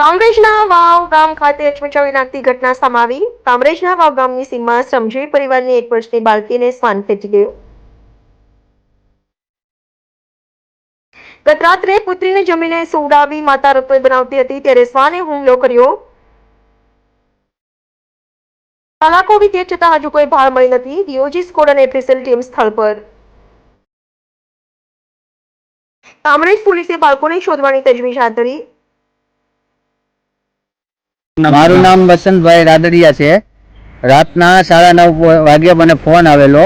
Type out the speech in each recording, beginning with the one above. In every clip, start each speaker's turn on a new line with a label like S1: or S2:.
S1: કામરેજના વાવ ગામ ખાતે અચમચાવી નાખતી ઘટના સમાવી કામરેજના વાવ ગામની સીમમાં શ્રમજીવી પરિવારની એક વર્ષની બાળકીને શ્વાન ફેંચી ગયું. ગત રાત્રે પુત્રીને જમીને સુવડાવી માતા રસોઈ બનાવતી હતી, ત્યારે શ્વાને હુમલો કર્યો. કલાકો તે છતાં હજુ કોઈ ભાર મળી નથી. ડીઓજી સ્કોડ અને એફએસએલ ટીમ સ્થળ પર. કામરેજ પોલીસે બાળકોને શોધવાની તજવીજ હાથ ધરી.
S2: મારું નામ વસંતભાઈ રાદડિયા છે. રાતના સાડા નવ વાગ્યા મને ફોન આવેલો.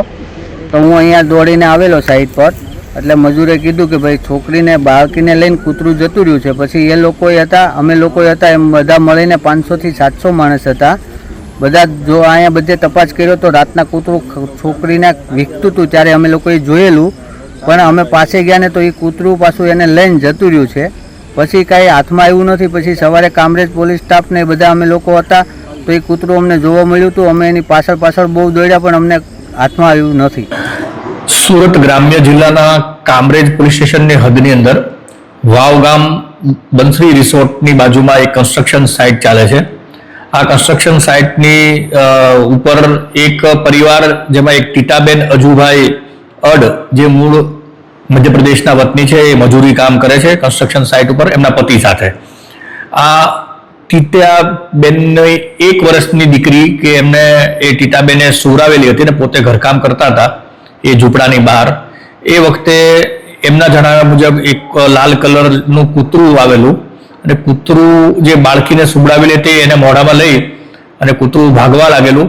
S2: તો હું અહીંયા દોડીને આવેલો સાઈડ પર. એટલે મજૂરે કીધું કે ભાઈ છોકરીને બાળકીને લઈને કૂતરું જતું રહ્યું છે. પછી એ લોકો હતા અમે લોકો હતા એમ બધા મળીને પાંચસોથી સાતસો માણસ હતા. બધા જો અહીંયા બધે તપાસ કર્યો તો રાતના કૂતરું છોકરીને વીખતું હતું ત્યારે અમે લોકોએ જોયેલું. પણ અમે પાસે ગયા ને તો એ કૂતરું પાછું એને લઈને જતું રહ્યું છે. પછી કાંઈ હાથમાં આવ્યું નથી. પછી સવારે કામરેજ પોલીસ સ્ટાફ ને બધા અમે લોકો હતા. તો એ કૂતરું અમને જોવા મળ્યું હતું. અમે એની પાછળ પાછળ બહુ દોડ્યા, પણ અમને હાથમાં આવ્યું નથી.
S3: સુરત ગ્રામ્ય જિલ્લાના કામરેજ પોલીસ સ્ટેશનની હદની અંદર વાવ ગામ બંસરી રિસોર્ટની બાજુમાં એક કન્સ્ટ્રક્શન સાઇટ ચાલે છે. આ કન્સ્ટ્રક્શન સાઇટની ઉપર એક પરિવાર, જેમાં એક ટીટાબેન અજુભાઈ અડ જે મૂળ મધ્યપ્રદેશના વતની છે, એ મજૂરી કામ કરે છે કન્સ્ટ્રક્શન સાઇટ ઉપર એમના પતિ સાથે. આ ટીટાબેનની એક વર્ષની દીકરી કે એમને એ ટીટાબેને સુવરાવેલી હતી ને પોતે ઘરકામ કરતા હતા, એ ઝૂંપડાની બહાર. એ વખતે એમના જણાવ્યા મુજબ એક લાલ કલરનું કૂતરું આવેલું અને કૂતરું જે બાળકીને સુવડાવેલી હતી એને મોઢામાં લઈ અને કૂતરું ભાગવા લાગેલું.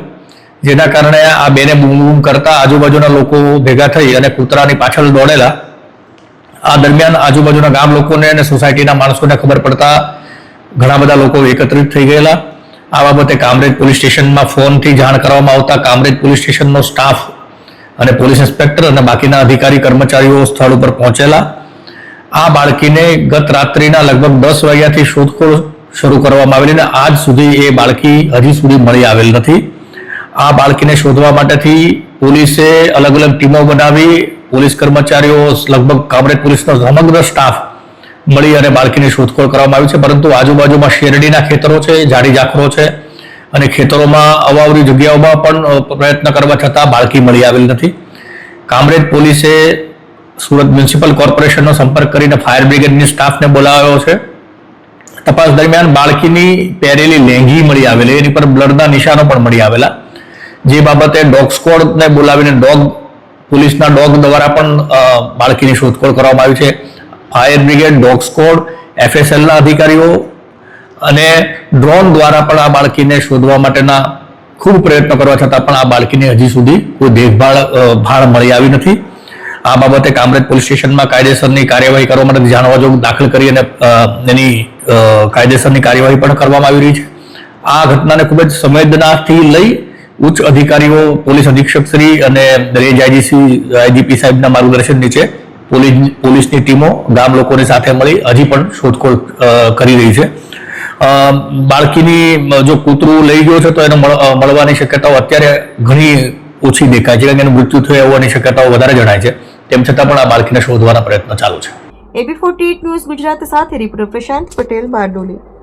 S3: જેના કારણે આ બેને બૂમ બૂમ કરતા આજુબાજુના લોકો ભેગા થઈ અને કૂતરાની પાછળ દોડેલા. આ દરમિયાન આજુબાજુના ગામ લોકોને અને સોસાયટીના માણસોને ખબર પડતા ઘણા બધા લોકો એકત્રિત થઈ ગયેલા. આ બાબતે કામરેજ પોલીસ સ્ટેશનમાં ફોનથી જાણ કરવામાં આવતા કામરેજ પોલીસ સ્ટેશનનો સ્ટાફ અને પોલીસ ઇન્સ્પેક્ટર અને બાકીના અધિકારી કર્મચારીઓ સ્થળ ઉપર પહોંચેલા. આ બાળકીને ગત રાત્રિના લગભગ દસ વાગ્યાથી શોધખોળ શરૂ કરવામાં આવેલી અને આજ સુધી એ બાળકી હજી સુધી મળી આવેલ નથી. આ બાળકીને શોધવા માટેથી પોલીસે અલગ અલગ ટીમો બનાવી પોલીસ કર્મચારીઓ, લગભગ કામરેજ પોલીસનો સમગ્ર સ્ટાફ મળી અને બાળકીની શોધખોળ કરવામાં આવી છે. પરંતુ આજુબાજુમાં શેરડીના ખેતરો છે, જાડી ઝાખરો છે અને ખેતરોમાં અવાવરી જગ્યાઓમાં પણ પ્રયત્ન કરવા છતાં બાળકી મળી આવેલ નથી. કામરેજ પોલીસે સુરત મ્યુનિસિપલ કોર્પોરેશનનો સંપર્ક કરીને ફાયર બ્રિગેડની સ્ટાફને બોલાવ્યો છે. તપાસ દરમિયાન બાળકીની પહેરેલી લેંઘી મળી આવેલી, એની પર બ્લડના નિશાનો પણ મળી આવેલા. જે બાબતે ડોગ સ્કોડને બોલાવીને ડોગ પોલીસના ડોગ દ્વારા પણ બાળકીની શોધખોળ કરવામાં આવી છે. ફાયર બ્રિગેડ, ડોગ સ્કોડ, એફએસએલના અધિકારીઓ અને ડ્રોન દ્વારા પણ આ બાળકીને શોધવા માટેના ખૂબ પ્રયત્નો કરવા છતાં પણ આ બાળકીને હજી સુધી કોઈ દેખભાળ ભાળ મળી આવી નથી. આ બાબતે કામરેજ પોલીસ સ્ટેશનમાં કાયદેસરની કાર્યવાહી કરવા માટે જાણવા જોગ દાખલ કરી અને એની કાયદેસરની કાર્યવાહી પણ કરવામાં આવી રહી છે. આ ઘટનાને ખૂબ જ સંવેદનાથી લઈ ઉચ્ચ અધિકારીઓ, પોલીસ અધિક્ષક શ્રી અને રેન્જ આઈજીસી, આઈજીપી સાહેબના માર્ગદર્શન નીચે પોલીસ, પોલીસની ટીમો ગામ લોકોની સાથે મળી હજી પણ શોધખોળ કરી રહી છે. બાળકીની જો કૂતરું લઈ ગયો છે તો એને મળ- મળવાની શક્યતાઓ અત્યારે ઘણી ઓછી દેખાય છે, કારણ કે એનું મૃત્યુ થયું હોવાની શક્યતાઓ વધારે જણાય છે. તેમ છતાં પણ આ બાળકીને શોધવાના પ્રયત્ન ચાલુ છે.
S1: એબી ફોર્ટી ન્યૂઝ ગુજરાત સાથે પ્રશાંત પટેલ, બારડોલી.